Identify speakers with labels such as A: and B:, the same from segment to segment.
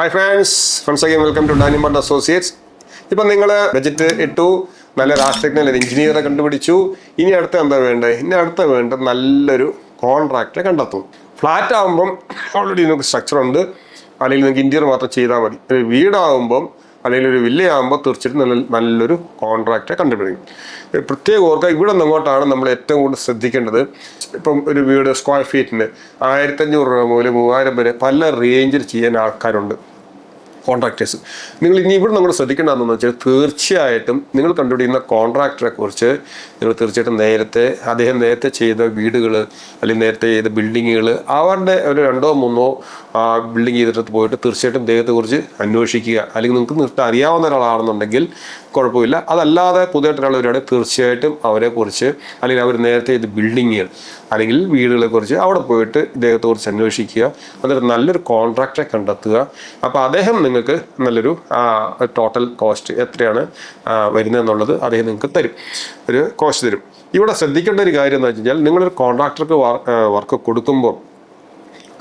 A: Hi friends friends again welcome to Diamond associates ഇപ്പം നിങ്ങൾ budget ഇട്ടു നല്ല രാഷ്ട്രജ്ഞ ഒരു എഞ്ചിനീയറെ കണ്ടുപിടിച്ചു. ഇനി അടുത്ത എന്താ വേണ്ടത് ഇനി അടുത്ത വേണ്ട നല്ലൊരു കോൺട്രാക്ടറെ കണ്ടെത്തും. ഫ്ലാറ്റ് ആകുമ്പം ഓൾറെഡി നിങ്ങൾക്ക് സ്ട്രക്ചർ ഉണ്ട്. അല്ലെങ്കിൽ നിങ്ങൾക്ക് ഇന്റീരിയർ മാത്രം ചെയ്താൽ മതി. ഒരു വീടാകുമ്പം അല്ലെങ്കിൽ ഒരു വില്ലയാകുമ്പോൾ തീർച്ചയായിട്ടും നല്ല നല്ലൊരു കോൺട്രാക്ടറെ കണ്ടുപിടിക്കും. പ്രത്യേക ഓർക്കുക ഇവിടെ നിന്നങ്ങോട്ടാണ് നമ്മൾ ഏറ്റവും കൂടുതൽ ശ്രദ്ധിക്കേണ്ടത്. ഇപ്പം ഒരു വീട് സ്ക്വയർ ഫീറ്റിന് ആയിരത്തഞ്ഞൂറ് രൂപ മുതൽ മൂവായിരം വരെ പല റേഞ്ചിൽ ചെയ്യാൻ ആൾക്കാരുണ്ട്. കോൺട്രാക്ടേഴ്സ് നിങ്ങൾ ഇനി ഇവിടെ നമ്മൾ ശ്രദ്ധിക്കേണ്ടതെന്ന് വെച്ചാൽ തീർച്ചയായിട്ടും നിങ്ങൾ കണ്ടുപിടിക്കുന്ന കോൺട്രാക്ടറെ കുറിച്ച് നിങ്ങൾ തീർച്ചയായിട്ടും നേരത്തെ അദ്ദേഹം നേരത്തെ ചെയ്ത വീടുകൾ അല്ലെങ്കിൽ നേരത്തെ ചെയ്ത ബിൽഡിങ്ങുകൾ അവരുടെ ഒരു രണ്ടോ മൂന്നോ ബിൽഡിംഗ് ചെയ്തിട്ട് പോയിട്ട് തീർച്ചയായിട്ടും അദ്ദേഹത്തെ കുറിച്ച് അന്വേഷിക്കുക. അല്ലെങ്കിൽ നിങ്ങൾക്ക് നിർത്തി അറിയാവുന്ന ഒരാളാണെന്നുണ്ടെങ്കിൽ കുഴപ്പമില്ല. അതല്ലാതെ പുതിയതായിട്ട് ഒരാൾ വരികയാണെങ്കിൽ തീർച്ചയായിട്ടും അവരെ കുറിച്ച് അല്ലെങ്കിൽ അവർ നേരത്തെ ഇത് ബിൽഡിങ്ങുകൾ അല്ലെങ്കിൽ വീടുകളെ കുറിച്ച് അവിടെ പോയിട്ട് ഇദ്ദേഹത്തെ കുറിച്ച് അന്വേഷിക്കുക. എന്നിട്ട് നല്ലൊരു കോൺട്രാക്ടറെ കണ്ടെത്തുക. അപ്പോൾ അദ്ദേഹം നിങ്ങൾക്ക് നല്ലൊരു ടോട്ടൽ കോസ്റ്റ് എത്രയാണ് വരുന്നതെന്നുള്ളത് അദ്ദേഹം നിങ്ങൾക്ക് തരും. ഒരു കോസ്റ്റ് തരും. ഇവിടെ ശ്രദ്ധിക്കേണ്ട ഒരു കാര്യം എന്ന് വെച്ച് കഴിഞ്ഞാൽ നിങ്ങളൊരു കോൺട്രാക്ടർക്ക് വർക്ക് കൊടുക്കുമ്പോൾ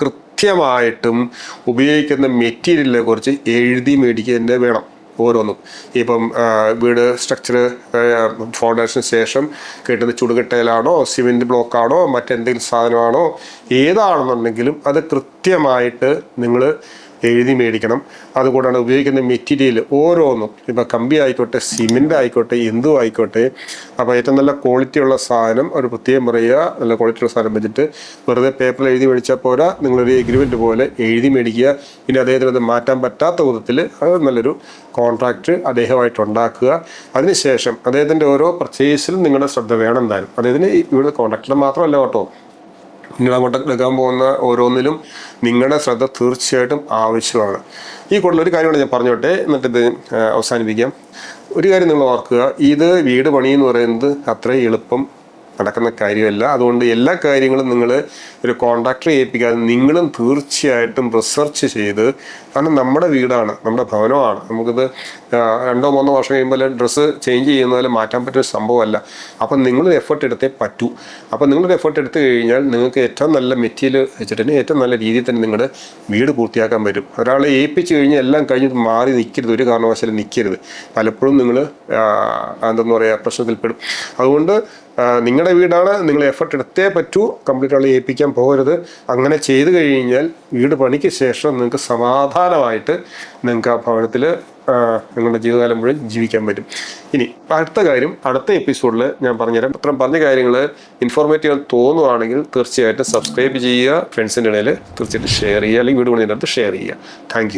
A: കൃത്യമായിട്ടും ഉപയോഗിക്കുന്ന മെറ്റീരിയലിനെ കുറിച്ച് എഴുതി മേടിക്കുക തന്നെ വേണം. ഓരോന്നും ഇപ്പം വീട് സ്ട്രക്ചർ ഫൗണ്ടേഷന് ശേഷം കിട്ടുന്ന ചുടുകട്ടയിലാണോ സിമെന്റ് ബ്ലോക്കാണോ മറ്റെന്തെങ്കിലും സാധനമാണോ ഏതാണെന്നുണ്ടെങ്കിലും അത് കൃത്യമായിട്ട് നിങ്ങൾ എഴുതി മേടിക്കണം. അതുകൂടാണ് ഉപയോഗിക്കുന്ന മെറ്റീരിയൽ ഓരോന്നും ഇപ്പം കമ്പി ആയിക്കോട്ടെ സിമെന്റ് ആയിക്കോട്ടെ എന്തും ആയിക്കോട്ടെ അപ്പോൾ ഏറ്റവും നല്ല ക്വാളിറ്റി ഉള്ള സാധനം ഒരു പ്രത്യേകം പറയുക നല്ല ക്വാളിറ്റിയുള്ള സാധനം വെച്ചിട്ട് വെറുതെ പേപ്പറിൽ എഴുതി മേടിച്ചാൽ പോരാ നിങ്ങളൊരു എഗ്രിമെന്റ് പോലെ എഴുതി മേടിക്കുക. പിന്നെ അദ്ദേഹത്തിന് അത് മാറ്റാൻ പറ്റാത്ത വിധത്തിൽ അത് നല്ലൊരു കോൺട്രാക്റ്റ് അദ്ദേഹമായിട്ട് ഉണ്ടാക്കുക അതിനുശേഷം അദ്ദേഹത്തിന്റെ ഓരോ പർച്ചേസിലും നിങ്ങളുടെ ശ്രദ്ധ വേണം എന്തായാലും. അദ്ദേഹത്തിന് ഇവിടെ കോൺട്രാക്ടർ മാത്രമല്ല കേട്ടോ. നിങ്ങൾ അങ്ങോട്ട് എടുക്കാൻ പോകുന്ന ഓരോന്നിലും നിങ്ങളുടെ ശ്രദ്ധ തീർച്ചയായിട്ടും ആവശ്യമാണ്. ഈ കൂടുതൽ ഒരു കാര്യമാണ് ഞാൻ പറഞ്ഞോട്ടെ. എന്നിട്ട് ഇത് അവസാനിപ്പിക്കാം. ഒരു കാര്യം നിങ്ങൾ ഓർക്കുക. ഇത് വീട് പണി എന്ന് പറയുന്നത് അത്ര എളുപ്പം നടക്കുന്ന കാര്യമല്ല. അതുകൊണ്ട് എല്ലാ കാര്യങ്ങളും നിങ്ങൾ ഒരു കോൺട്രാക്ടറെ ഏൽപ്പിക്കാതെ നിങ്ങളും തീർച്ചയായിട്ടും റിസർച്ച് ചെയ്ത് കാരണം നമ്മുടെ വീടാണ് നമ്മുടെ ഭവനമാണ്. നമുക്കിത് രണ്ടോ മൂന്നോ വർഷം കഴിയുമ്പോൾ ഡ്രസ്സ് ചേഞ്ച് ചെയ്യുന്നതിൽ മാറ്റാൻ പറ്റുന്ന സംഭവമല്ല. അപ്പം നിങ്ങളൊരു എഫേർട്ട് എടുത്തേ പറ്റൂ. അപ്പം നിങ്ങളൊരു എഫേർട്ട് എടുത്തു കഴിഞ്ഞാൽ നിങ്ങൾക്ക് ഏറ്റവും നല്ല മെറ്റീരിയൽ വെച്ചിട്ട് ഏറ്റവും നല്ല രീതിയിൽ തന്നെ നിങ്ങളുടെ വീട് പൂർത്തിയാക്കാൻ പറ്റും. ഒരാളെ ഏൽപ്പിച്ച് കഴിഞ്ഞാൽ എല്ലാം കഴിഞ്ഞിട്ട് മാറി നിൽക്കരുത് ഒരു കാരണവശാലും നിൽക്കരുത് പലപ്പോഴും നിങ്ങൾ എന്തെന്ന് പറയുക പ്രശ്നത്തിൽപ്പെടും. അതുകൊണ്ട് നിങ്ങളുടെ വീടാണ് നിങ്ങൾ എഫർട്ട് എടുത്തേ പറ്റൂ കംപ്ലീറ്റ് ആളെ ഏൽപ്പിക്കാൻ പോകരുത്. അങ്ങനെ ചെയ്തു കഴിഞ്ഞാൽ വീട് പണിക്ക് ശേഷം നിങ്ങൾക്ക് സമാധാനമായിട്ട് നിങ്ങൾക്ക് ആ ഭവനത്തിൽ നിങ്ങളുടെ ജീവിതകാലം മുഴുവൻ ജീവിക്കാൻ പറ്റും. ഇനി അടുത്ത കാര്യം അടുത്ത എപ്പിസോഡിൽ ഞാൻ പറഞ്ഞുതരാം. അത്രയും പറഞ്ഞ കാര്യങ്ങൾ ഇൻഫോർമേറ്റീവ് തോന്നുവാണെങ്കിൽ തീർച്ചയായിട്ടും സബ്സ്ക്രൈബ് ചെയ്യുക ഫ്രണ്ട്സിന്റെ ഇടയിൽ തീർച്ചയായിട്ടും ഷെയർ ചെയ്യുക അല്ലെങ്കിൽ വീട് പണിയുടെ അടുത്ത് ഷെയർ ചെയ്യുക. താങ്ക്